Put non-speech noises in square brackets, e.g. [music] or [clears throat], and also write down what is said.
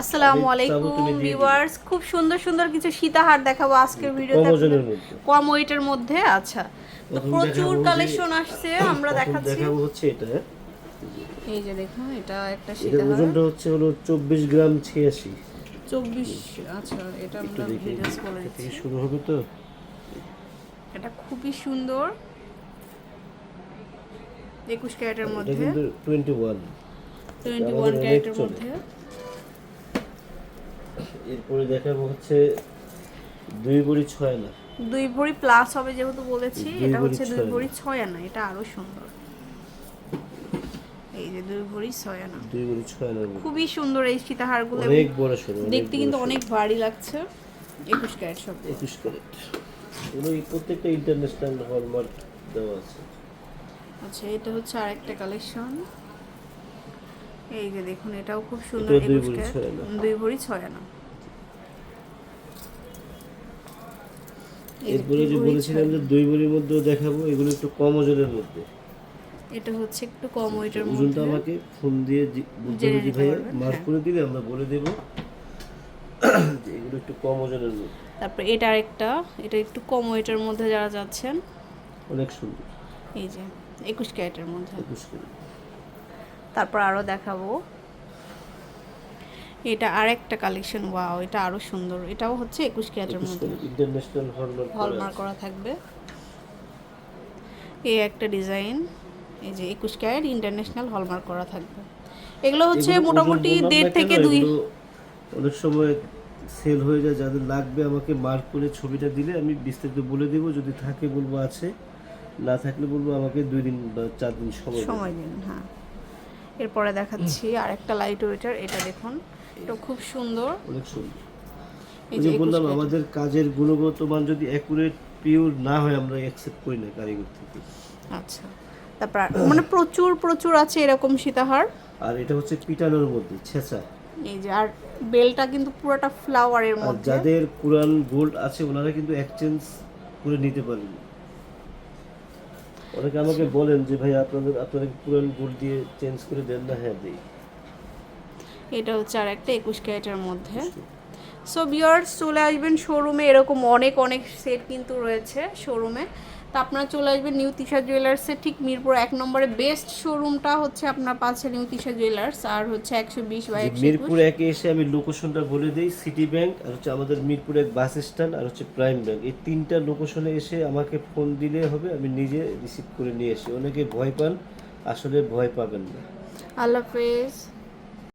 আসসালামু আলাইকুম। ভিউয়ার্স খুব সুন্দর সুন্দর কিছু সীতাহার দেখাবো আজকের ভিডিওতে। কম ওয়েটের মধ্যে আচ্ছা। তো প্রচুর কালেকশন আসছে আমরা দেখাচ্ছি। দেখাবো হচ্ছে এটা? এই যে দেখুন এটা একটা সীতাহার ওজনটা হচ্ছে হলো চব্বিশ গ্রাম ছিয়াশি। চব্বিশ আচ্ছা এটা আমরা ভিডিওস করে দিচ্ছি থেকে শুরু হবে তো? এটা খুবই সুন্দর। একুশ ক্যারেটের মধ্যে। কিন্তু টোয়েন্টি ওয়ান টোয়েন্টি আমাদের ওয়ান অনেক ক্যারেটের মধ্যে। এরপরে দেখাবো হচ্ছে দুই বড়ি ছয় না দুই ভরি প্লাস হবে যেহেতু বলেছি এটা হচ্ছে দুই আনা। ভরি ছয় আনা এটা আরও সুন্দর। এই যে দুই ভরি ছয় আনা। দুই বড়ি ছয় না খুবই সুন্দর এই সীতাহারগুলো। অনেক বড় সরো দেখতে কিন্তু অনেক ভারী লাগছে। একুশ ক্যারেট সব। একুশ ক্যারেট। এগুলো এই প্রত্যেকটা ইন্টারন্যাশনাল হলমার্ক দেওয়া আছে। আচ্ছা এটা হচ্ছে আরেকটা কালেকশন এই যে দেখুন এটাও খুব সুন্দর দুই ভরি ছয় আনা। দুই ভরি ছয় আনা। এই যে এরপরে যে বলেছিলাম যে দুই বড়ির মধ্যেও দেখাবো এগুলো একটু কম ওজনের মধ্যে। এটা হচ্ছে একটু কম ওয়েটের ওজনটা মধ্যে। আমাকে ফোন দিয়ে হবে ভাইয়া মার্ক হ্যাঁ। করে দিলে আমরা বলে দেবো [clears throat] যে এগুলো একটু কম ওজনের মধ্যে। তারপর এটা আরেকটা এটা একটু কম ওয়েটের মধ্যে যারা যাচ্ছেন। অনেক সুন্দর। এই যে একুশ ক্যারেটের মধ্যে। একুশ ক্যারেট। তারপর আরও দেখাবো। এটা আর একটা কালেকশন ওয়াও এটা আরও সুন্দর। এটাও হচ্ছে একুশ ক্যারেটের মধ্যে। হলমার্ক করা থাকবে। এই একটা ডিজাইন এই যে একুশ ক্যারেট ইন্টারন্যাশনাল হলমার্ক করা থাকবে। এগুলো হচ্ছে মোটামুটি দেড় থেকে দুই অনেক সময় সেল হয়ে যায় যাদের লাগবে আমাকে মার্ক করে ছবিটা দিলে আমি বিস্তারিত বলে দেবো যদি থাকে বলব আছে না থাকলে বলব আমাকে দুই দিন বা চার দিন সময় সময় দিন হ্যাঁ। এরপরে দেখাচ্ছি আর একটা লাইট ওয়েটার এটা দেখুন। এটা খুব সুন্দর। অনেক সুন্দর। এই যে যে 21 বললাম আমাদের কাজের গুণগত মান যদি অ্যাকুরেট পিওর না হয় আমরা অ্যাকসেপ্ট করি না কারিগর থেকে। আচ্ছা। তারপর মানে প্রচুর প্রচুর আছে এরকম সীতাহার। আর এটা হচ্ছে পিটানোর মধ্যে ছেঁচা। এই যে আর বেলটা কিন্তু পুরোটা ফ্লাওয়ারের মধ্যে। যাদের কোরআন গোল্ড আছে ওনারা কিন্তু এক্সচেঞ্জ করে নিতে পারেন অনেকে আমাকে বলেন যে ভাই আপনাদের আপনারা কি পুরান গোল্ড দিয়ে চেঞ্জ করে দেন না হ্যাঁ দিই। এটা হচ্ছে আর একটা একুশ ক্যারেটের মধ্যে। সো বিয়ার্স চলে আসবেন শোরুমে এরকম অনেক অনেক সেট কিন্তু রয়েছে শোরুমে তো আপনারা চলে আসবেন নিউ তিশা জুয়েলার্সের ঠিক মিরপুর। এক নম্বরে বেস্ট শোরুমটা হচ্ছে আপনার পাচ্ছে নিউ তিশা জুয়েলার্স আর হচ্ছে একশো বিশ বা যে একশো মিরপুর একে এসে আমি লোকেশনটা বলে দিই সিটি ব্যাংক আর হচ্ছে আমাদের মিরপুর এক বাস স্ট্যান্ড আর হচ্ছে প্রাইম ব্যাংক এই তিনটা লোকেশনে এসে আমাকে ফোন দিলে হবে আমি নিজে রিসিভ করে নিয়ে এসে অনেকে ভয় পান আসলে ভয় পাবেন না। আল্লাহ হাফেজ।